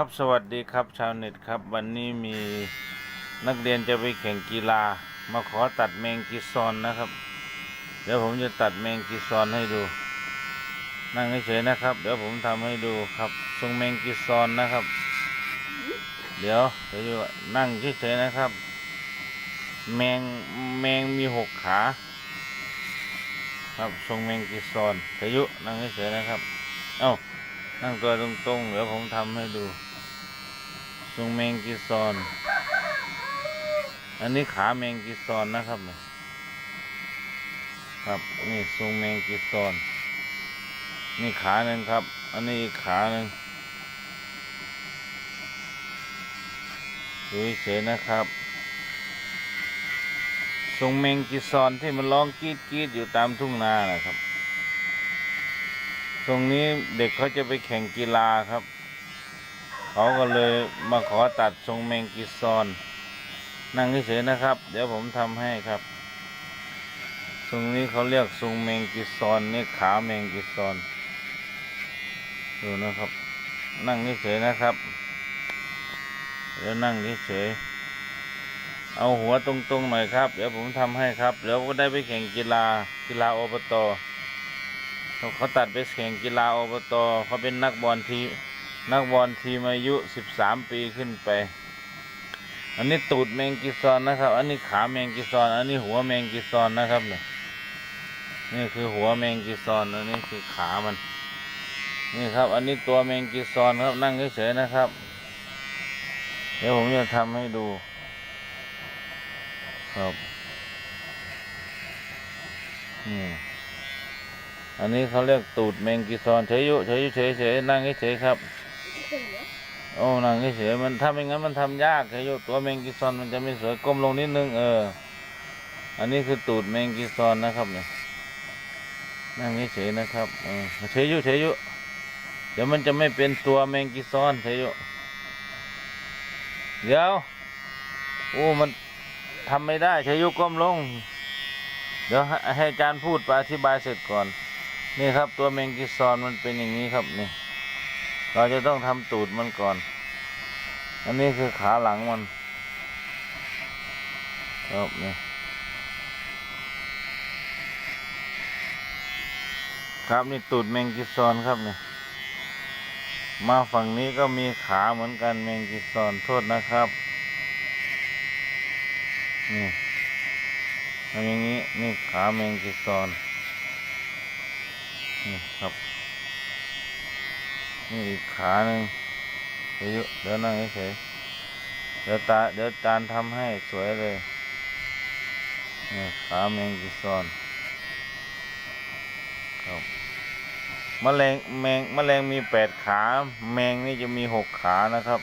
ครับสวัสดีครับชาวเน็ตครับ วันนี้มีนักเรียนจะไปแข่งกีฬา มาขอตัดแมงกีซอนนะครับ เดี๋ยวผมจะตัดแมงกีซอนให้ดู นั่งเฉยๆนะครับ เดี๋ยวผมทำให้ดูครับทรงแมงกีซอนนะครับ เดี๋ยวเดี๋ยวนั่งเฉยๆนะครับ แมงแมงมีหกขา ครับทรงแมงกีซอนทยุนั่งเฉยๆนะครับ เอ้านั่งตัวตรงๆ เดี๋ยวผมทำให้ดู ทรงแมงกีซอน อันนี้ขาแมงกีซอนนะครับครับนี่ทรงแมงกีซอน นี่ขาหนึ่งครับ อันนี้อีกขาหนึ่งดูเฉยนะครับทรงแมงกีซอนที่มันร้องกรีดกรีดอยู่ตามทุ่งนานะครับ ตรงนี้เด็กเขาจะไปแข่งกีฬาครับ เขาก็เลยมาขอตัดทรงแมงกีซอน นั่งเฉยๆนะครับ เดี๋ยวผมทำให้ครับทรงนี้เขาเรียกทรงแมงกีซอนนี่ขาแมงกีซอนดูนะครับ นั่งเฉยๆนะครับเดี๋ยวนั่งเฉยๆเอาหัวตรงๆหน่อยครับ เดี๋ยวผมทำให้ครับเดี๋ยวก็ได้ไปแข่งกีฬากีฬาอบตเขาเขาตัดไปแข่งกีฬาอบตเขาเป็นนักบอลที นักบอลทีมอายุ 13 ปีขึ้นไป อันนี้ตูดแมงกีซอนนะครับ อันนี้ขาแมงกีซอน อันนี้หัวแมงกีซอนนะครับเนี่ยนี่คือหัวแมงกีซอน อันนี้คือขามัน นี่ครับ อันนี้ตัวแมงกีซอนครับนั่งเฉยๆนะครับ เดี๋ยวผมจะทำให้ดู ครับอืมอันนี้เขาเรียกตูดแมงกีซอนเฉยอยู่เฉยอยู่เฉยเฉยนั่งเฉยๆครับ โอ้นั่งเฉยมันถ้าไม่งั้นมันทำยากเฉยยุตัวแมงกีซอนมันจะไม่สวยก้มลงนิดนึงเออ อันนี้คือตูดแมงกีซอนนะครับเนี่ยนั่งเฉยนะครับเออเฉยอยู่เฉยอยู่เดี๋ยวมันจะไม่เป็นตัวแมงกีซอนเฉยอยู่เดี๋ยวโอ้มันทำไม่ได้เฉยอยู่ก้มลง เดี๋ยวให้อาจารย์พูดไปอธิบายเสร็จก่อน นี่ครับตัวแมงกีซอนมันเป็นอย่างนี้ครับนี่ เราจะต้องทำตูดมันก่อน อันนี้คือขาหลังมันครับนี่ครับนี่ตูดแมงกีซอนครับนี่มาฝั่งนี้ก็มีขาเหมือนกันแมงกีซอนโทษนะครับนี่ทำอย่างนี้นี่ขาแมงกีซอนนี่ครับ นี่อีกขาหนึ่งเดี๋ยวเดี๋ยวนั่งเฉยเดี๋ยวตาเดี๋ยวจานทำให้สวยเลยนี่ขาแมงกีซอนครับแมลงแมงแมลงมีแปดขา แมงนี่จะมีหกขานะครับ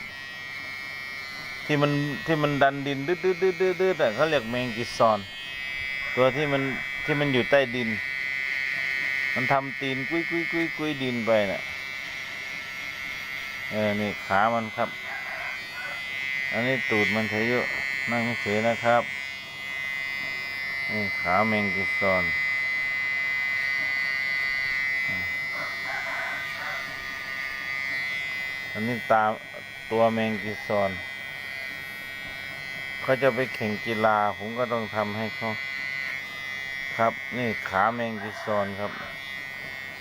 ที่มันที่มันดันดินดืดดืดดืดดืดดืดแต่เขาเรียกแมงกีซอน ตัวที่มันที่มันอยู่ใต้ดิน มันทำตีนกุ้ยกุ้ยกุ้ยกุ้ยดินไปน่ะ เออ นี่ขามันครับ อันนี้ตูดมันเฉยอยู่นั่งเฉยนะครับ นี่ขาแมงกีซอนอันนี้ตาตัวแมงกีซอนเขาจะไปแข่งกีฬา ผมก็ต้องทำให้เขาครับ นี่ขาแมงกีซอนครับ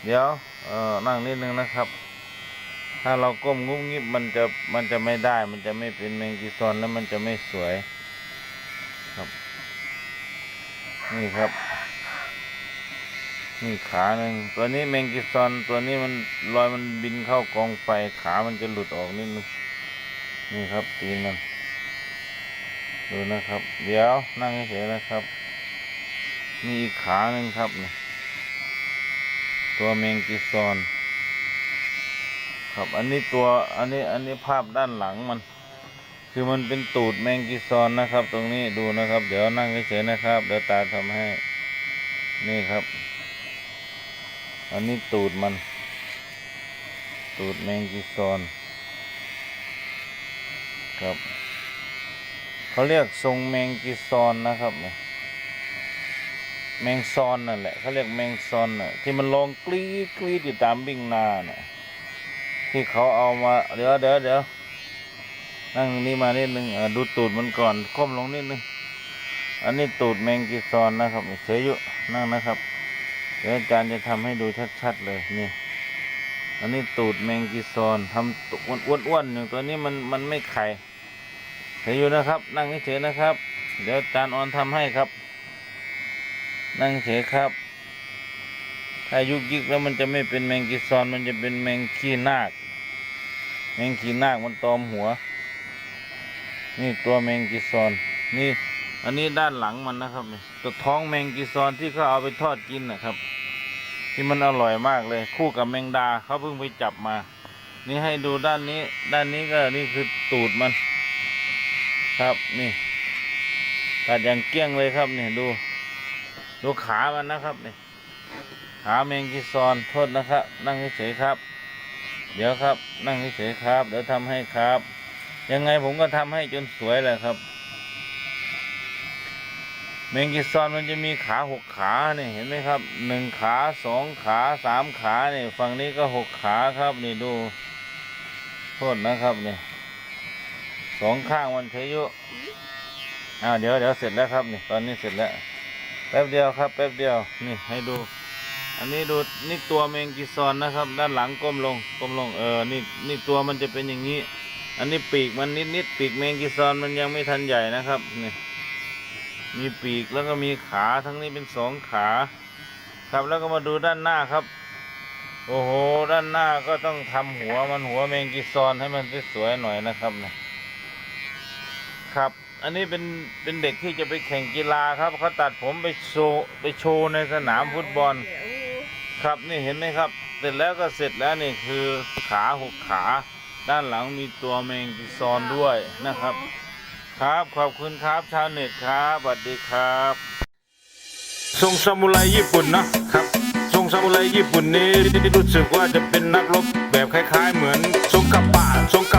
เดี๋ยว เออนั่งนิดนึงนะครับ ถ้าเราก้มงุ้มงิบมันจะมันจะไม่ได้ มันจะไม่เป็นแมงกีซอนแล้วมันจะไม่สวยครับ นี่ครับ นี่ขาหนึ่งตัวนี้แมงกีซอนตัวนี้มันรอยมันบินเข้ากองไฟขามันจะหลุดออกนิดนึงนี่ครับ ตีนมันดูนะครับ เดี๋ยวนั่งเฉยๆนะครับ มีอีกขาหนึ่งครับนี่ตัวแมงกีซอน ครับอันนี้ตัวอันนี้อันนี้ภาพด้านหลังมัน คือมันเป็นตูดแมงกีซอนนะครับ ตรงนี้ดูนะครับ เดี๋ยวนั่งเฉยๆนะครับ เดี๋ยวตาทำให้ นี่ครับ อันนี้ตูดมัน ตูดแมงกีซอนครับเขาเรียกทรงแมงกีซอนนะครับเนี่ยแมงซอนนั่นแหละเขาเรียกแมงซอนน่ะที่มันร้องกรีดกรีดอยู่ตามบิ่งนาน่ะ ที่เขาเอามา เดี๋ยวเดี๋ยวเดี๋ยวนั่งนี่มานิดนึงดูตูดมันก่อนก้มลงนิดนึง อันนี้ตูดแมงกีซอนนะครับเฉยอยู่นั่งนะครับ เดี๋ยวอาจารย์จะทำให้ดูชัดๆเลยนี่ อันนี้ตูดแมงกีซอนทำตุอ้วนๆอย่างตัวนี้มันมันไม่ไข่เฉยอยู่นะครับ นั่งเฉยนะครับ เดี๋ยวอาจารย์ออนทำให้ครับ นั่งเฉยครับ ถ้ายุกยิกแล้วมันจะไม่เป็นแมงกีซอนมันจะเป็นแมงขี้นาค แมงขี้นาคมันตอมหัว นี่ตัวแมงกีซอน นี่อันนี้ด้านหลังมันนะครับนี่ตัวท้องแมงกีซอนที่เขาเอาไปทอดกินนะครับ ที่มันอร่อยมากเลย คู่กับแมงดาเขาเพิ่งไปจับมา นี่ให้ดูด้านนี้ ด้านนี้ก็นี่คือตูดมัน ครับนี่ตัดอย่างเกี้ยงเลยครับเนี่ยดู ดูขามันนะครับเนี่ย ขาแมงกีซอนโทษนะครับ นั่งเฉยครับ เดี๋ยวครับ นั่งเฉยครับ เดี๋ยวทำให้ครับ ยังไงผมก็ทำให้จนสวยแหละครับ แมงกีซอนมันจะมีขาหกขาเนี่ยเห็นไหมครับหนึ่งขาสองขาสามขาเนี่ยฝั่งนี้ก็หกขาครับนี่ดูโทษนะครับนี่สองข้างมันเฉยอ้าวเดี๋ยวเดี๋ยวเสร็จแล้วครับนี่ตอนนี้เสร็จแล้วแป๊บเดียวครับ แป๊บเดียวนี่ให้ดู อันนี้ดูนี่ตัวแมงกีซอนนะครับ ด้านหลังก้มลงก้มลงเออนี่นี่ตัวมันจะเป็นอย่างนี้ อันนี้ปีกมันนิดนิดปีกแมงกีซอนมันยังไม่ทันใหญ่นะครับนี่มีปีกแล้วก็มีขาทั้งนี้เป็นสองขา ครับแล้วก็มาดูด้านหน้าครับ โอ้โหด้านหน้าก็ต้องทำหัวมันหัวแมงกีซอนให้มันสวยๆหน่อยนะครับนะครับอันนี้เป็นเป็นเด็กที่จะไปแข่งกีฬาครับเขาตัดผมไปโชว์ไปโชว์ในสนามฟุตบอล ครับนี่เห็นไหมครับ เสร็จแล้วก็เสร็จแล้วนี่คือขาหกขา ด้านหลังมีตัวแมงกีซอนด้วยนะครับ ครับขอบคุณครับชาวเน็ตครับสวัสดีครับทรงซามูไรญี่ปุ่นนะครับทรงซามูไรญี่ปุ่นนี้รู้สึกว่าจะเป็นนักรบแบบคล้าย ๆ เหมือนทรงกระป่าทรงกะ